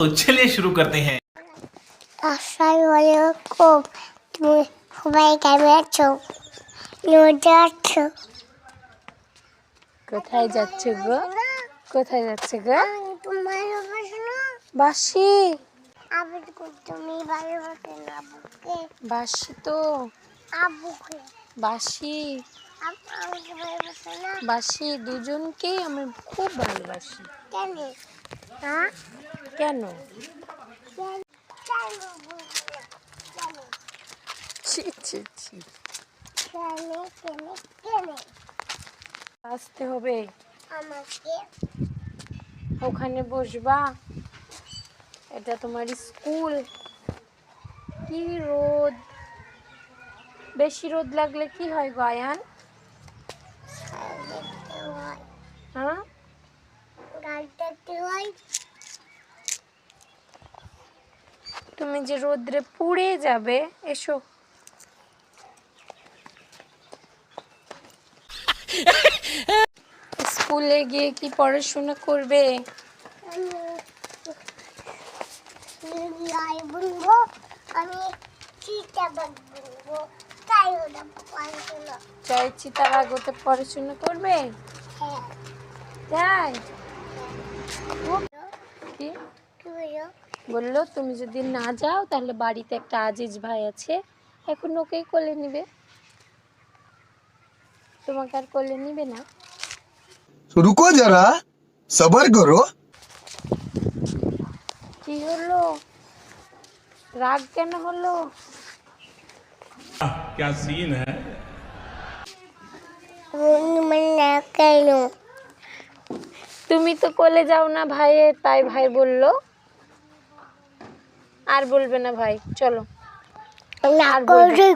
तो चलिए शुरू करते हैं আসসালামু আলাইকুম তুমি সবাই কেমন আছো নজর আছো কোথায় যাচ্ছ গো কোথায় যাচ্ছে গো আমি তোমার ভালোবাসো না বাসি আবুকে তুমি ভালোবাসো না আবুকে বাসি তো আবুকে বাসি আব- আমাকে ভালোবাসো না বাসি দুজনকেই আমি খুব ভালোবাসি কেন? ছি আসতে হবে। আমাকে ওখানে বসবা। এটা তোমার স্কুল। কি রোদ? বেশি রোদ লাগলে কি হয় গয়ান দেখতে হয় হ্যাঁ গাড়ি দেখতে হয় তুমি যে রোদ্রে পুড়ে যাবে এসো। স্কুলে গিয়ে কি পড়াশোনা করবে? আমি চিতাবাগ পড়াশোনা। করবে? হ্যাঁ। তাই? বলো বললো তুমি যদি না যাও তাহলে বাড়িতে একটা আজিজ ভাই আছে এখন ওকেই কোলে নিবে তোমাকে আর কোলে নিবে না रुको जरा सबर करो কি হলো রাগ কেন হলো क्या सीन है মানে না কেন তুমি তো কোলে যাও না ভাইয়ের তাই ভাই বললো আর বলবে না ভাই চলো। আর বলবে।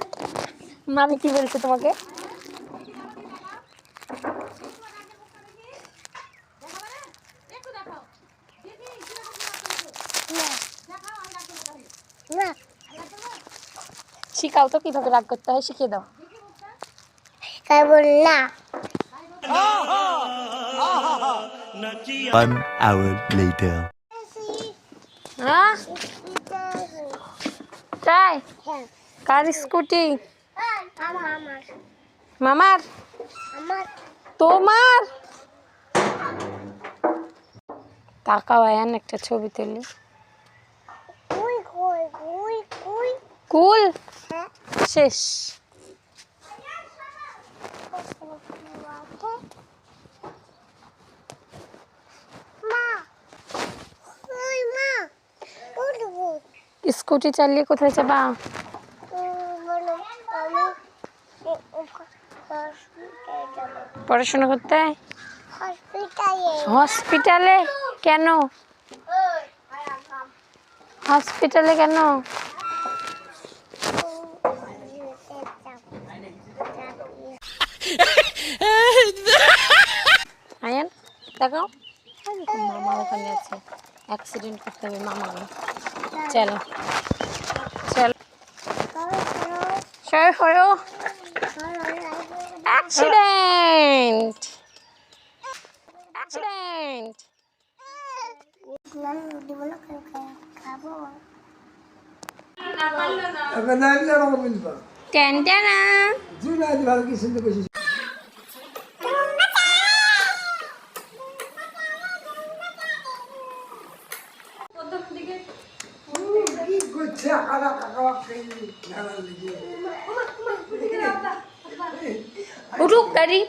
মামি কি বলছে তোমাকে? না শিখাও তো কীভাবে রাগ করতে হয় শিখিয়ে দাও। না। One hour later. হ্যাঁ তাই? হ্যাঁ। কার স্কুটি? মামার? তোমার? তাকাও আয়ান একটা ছবি তুলি। কুল? হ্যাঁ। শেষ। স্কুটি চালিয়ে কোথায় যাবা? পড়াশোনা করতে? হসপিটালে কেন? হসপিটালে কেন? আয়ান দেখাও মামা ওখানে আছে। অ্যাক্সিডেন্ট করতে হবে মামা চলো। চলো। সবাই হলো অ্যাক্সিডেন্ট! অ্যাক্সিডেন্ট! খাব টেন টেনা উঠুক গাড়ি।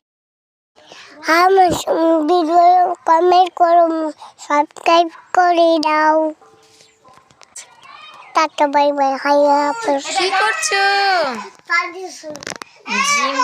আমার ভিডিও কমেন্ট করো সাবস্ক্রাইব করে দাও। টাটা বাই বাই হাই কি করছ? জিম।